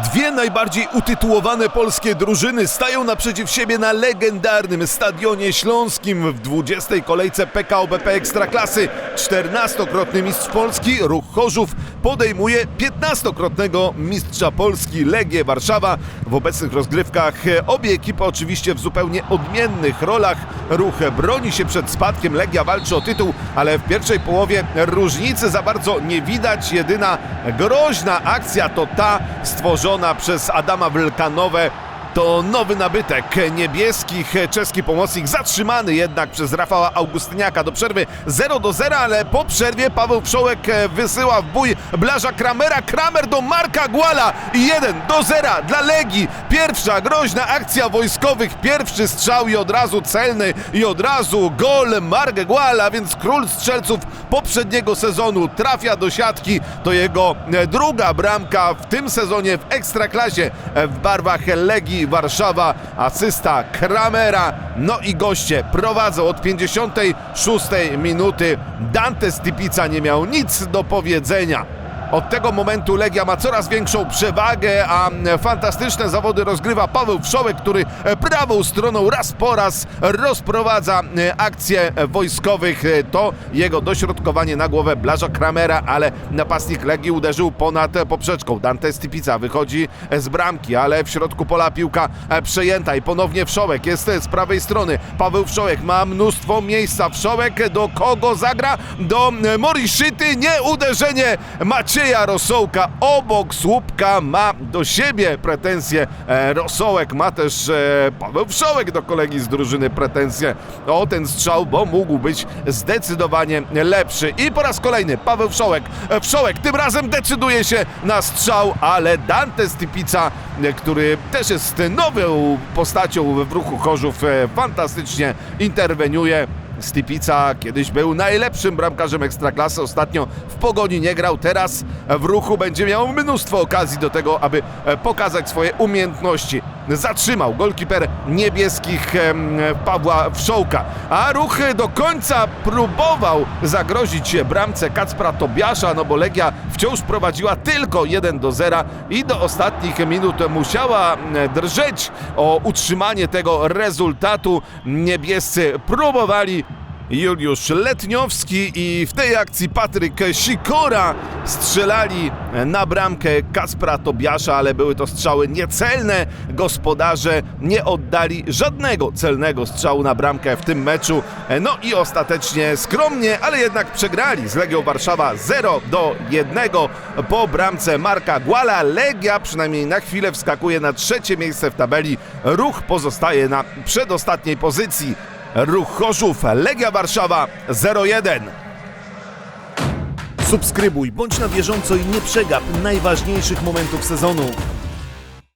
Dwie najbardziej utytułowane polskie drużyny stają naprzeciw siebie na legendarnym Stadionie Śląskim w 20. kolejce PKO BP Ekstraklasy. 14-krotny mistrz Polski Ruch Chorzów podejmuje 15-krotnego mistrza Polski Legię Warszawa. W obecnych rozgrywkach obie ekipy oczywiście w zupełnie odmiennych rolach. Ruch broni się przed spadkiem, Legia walczy o tytuł, ale w pierwszej połowie różnicy za bardzo nie widać. Jedyna groźna akcja to ta stworzona przez Adama Wylkanowe. To nowy nabytek niebieskich. Czeski pomocnik zatrzymany jednak przez Rafała Augustyniaka do przerwy 0 do 0, ale po przerwie Paweł Wszołek wysyła w bój Blaża Kramera. Kramer do Marka Głala i 1 do 0 dla Legii. Pierwsza groźna akcja wojskowych, pierwszy strzał i od razu celny i od razu gol Mark Głala, więc król strzelców poprzedniego sezonu trafia do siatki. To jego e, druga bramka w tym sezonie w Ekstraklasie e, w barwach Legii Warszawa. Asysta Kramera. No i goście prowadzą od 56 minuty. Dante Stipica nie miał nic do powiedzenia. Od tego momentu Legia ma coraz większą przewagę, a fantastyczne zawody rozgrywa Paweł Wszołek, który prawą stroną raz po raz rozprowadza akcje wojskowych. To jego dośrodkowanie na głowę Blaża Kramera, ale napastnik Legii uderzył ponad poprzeczką. Dante Stipica wychodzi z bramki, ale w środku pola piłka przejęta i ponownie Wszołek jest z prawej strony. Paweł Wszołek ma mnóstwo miejsca. Wszołek do kogo zagra? Do Moriszyty. Nie uderzenie Macieja Rosołka obok słupka ma do siebie pretensje. E, Rosołek ma też e, Paweł Wszołek do kolegi z drużyny pretensje o ten strzał, bo mógł być zdecydowanie lepszy. I po raz kolejny Paweł Wszołek. E, Wszołek tym razem decyduje się na strzał, ale Dante Stipica, e, który też jest nową postacią w ruchu Chorzów, fantastycznie interweniuje. Stipica kiedyś był najlepszym bramkarzem Ekstraklasy, ostatnio w Pogoni nie grał, teraz w ruchu będzie miał mnóstwo okazji do tego, aby e, pokazać swoje umiejętności. Zatrzymał golkiper niebieskich Pawła Wszołka, a ruch do końca próbował zagrozić bramce Kacpra Tobiasza, no bo Legia wciąż prowadziła tylko 1 do 0 i do ostatnich minut musiała drżeć o utrzymanie tego rezultatu. Niebiescy próbowali Juliusz Letniowski i w tej akcji Patryk Sikora strzelali na bramkę Kaspra Tobiasza, ale były to strzały niecelne. Gospodarze nie oddali żadnego celnego strzału na bramkę w tym meczu. No i ostatecznie skromnie, ale jednak przegrali z Legią Warszawa 0 do 1 po bramce Marka Głala. Legia przynajmniej na chwilę wskakuje na trzecie miejsce w tabeli. Ruch pozostaje na przedostatniej pozycji. Ruch Chorzów, Legia Warszawa 0-1. Subskrybuj, bądź na bieżąco i nie przegap najważniejszych momentów sezonu.